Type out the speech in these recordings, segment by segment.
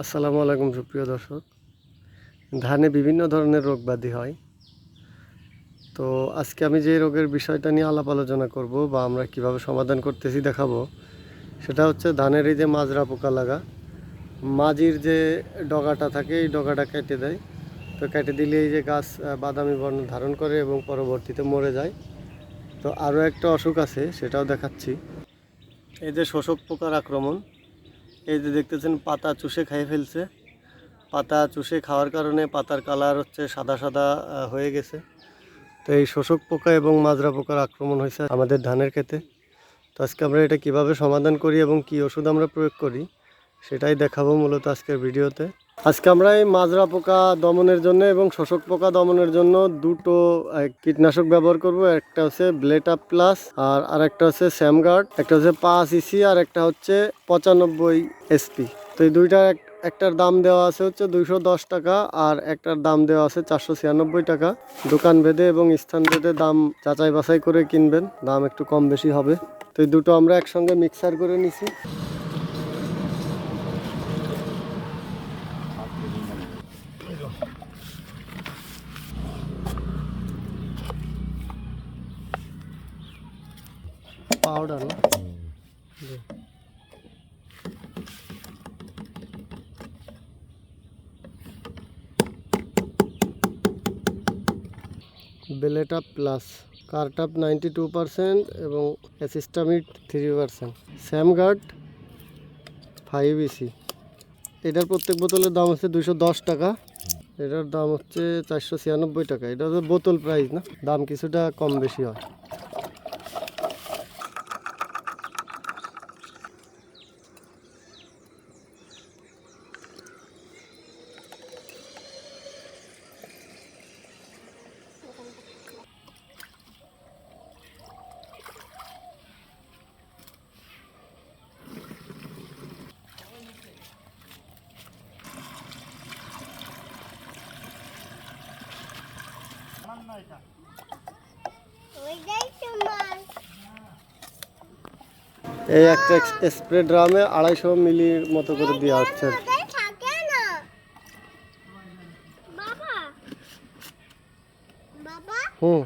আসসালামু আলাইকুম সুপ্রিয় দর্শক। ধানে বিভিন্ন ধরনের রোগ ব্যাধি হয়। তো আজকে আমি যে রোগের বিষয়টা নিয়ে আলাপ আলোচনা করব বা আমরা কীভাবে সমাধান করতেছি দেখাবো, সেটা হচ্ছে ধানের এই যে মাজরা পোকা লাগা। মাজির যে ডগাটা থাকে, এই ডগাটা কেটে দেয়। তো কেটে দিলে এই যে গাছ বাদামি বর্ণ ধারণ করে এবং পরবর্তীতে মরে যায়। তো আরও একটা অসুখ আছে, সেটাও দেখাচ্ছি। এই যে শোষক পোকার আক্রমণ এই যে দেখতেছেন, পাতা চুষে খেয়ে ফেলছে। পাতা চুষে খাওয়ার কারণে পাতার কালার হচ্ছে সাদা সাদা হয়ে গেছে। তো এই শোষক পোকা এবং মাজরা পোকার আক্রমণ হয়েছে আমাদের ধানের ক্ষেতে। তো আজকে আমরা এটা কীভাবে সমাধান করি এবং কি ওষুধ আমরা প্রয়োগ করি? সেটাই দেখাবো মূলত আজকের ভিডিওতে। আজকে আমরা এই মাজরা পোকা দমনের জন্য এবং শোষক পোকা দমনের জন্য দুটো কীটনাশক ব্যবহার করব। একটা হচ্ছে ব্লেটা প্লাস আর আরেকটা হচ্ছে স্যামগার্ড। একটা হচ্ছে পাঁচ ইসি আর একটা হচ্ছে পঁচানব্বই এসপি। তো এই দুইটার এক- একটার দাম দেওয়া আছে হচ্ছে দুইশো দশ টাকা আর একটার দাম দেওয়া আছে চারশো ছিয়ানব্বই টাকা। দোকান ভেদে এবং স্থান ভেদে দাম যাচাই বাছাই করে কিনবেন, দাম একটু কম বেশি হবে। তো এই দুটো আমরা একসঙ্গে মিক্সার করে নিছি। পাউডার না? জি। বেলেটা plus. Cartap ninety two percent এবং অ্যাসিস্টামিট থ্রি পারসেন্ট। স্যামগার্ড ফাইভ ইসি এটার প্রত্যেক বোতলের দাম হচ্ছে দুশো দশ টাকা। এটার দাম হচ্ছে চারশো ছিয়ানব্বই টাকা। এটা হচ্ছে বোতল প্রাইস না? দাম কিছুটা কম বেশি হয়। এই একটা স্প্রে ড্রামে আড়াইশো মিলির মতো করে দেওয়া হচ্ছে। হুম।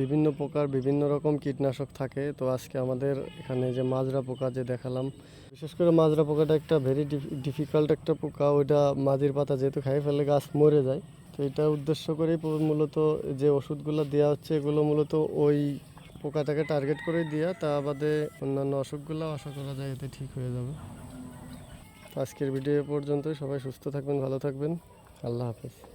বিভিন্ন প্রকার বিভিন্ন রকম কীটনাশক থাকে। তো আজকে আমাদের এখানে যে মাজরা পোকা যে দেখালাম, বিশেষ করে মাজরা পোকাটা একটা ভেরি ডিফিকাল্ট একটা পোকা। ওইটা মাঝির পাতা যেহেতু খাই ফেলে গাছ মরে যায়। তো এটা উদ্দেশ্য করেই মূলত যে ওষুধগুলো দেওয়া হচ্ছে, এগুলো মূলত ওই পোকাটাকে টার্গেট করে দেওয়া তা বাদে অন্যান্য অসুখগুলো আশা করা যায় এতে ঠিক হয়ে যাবে। আজকের ভিডিও এ পর্যন্তই। সবাই সুস্থ থাকবেন, ভালো থাকবেন। আল্লাহ হাফেজ।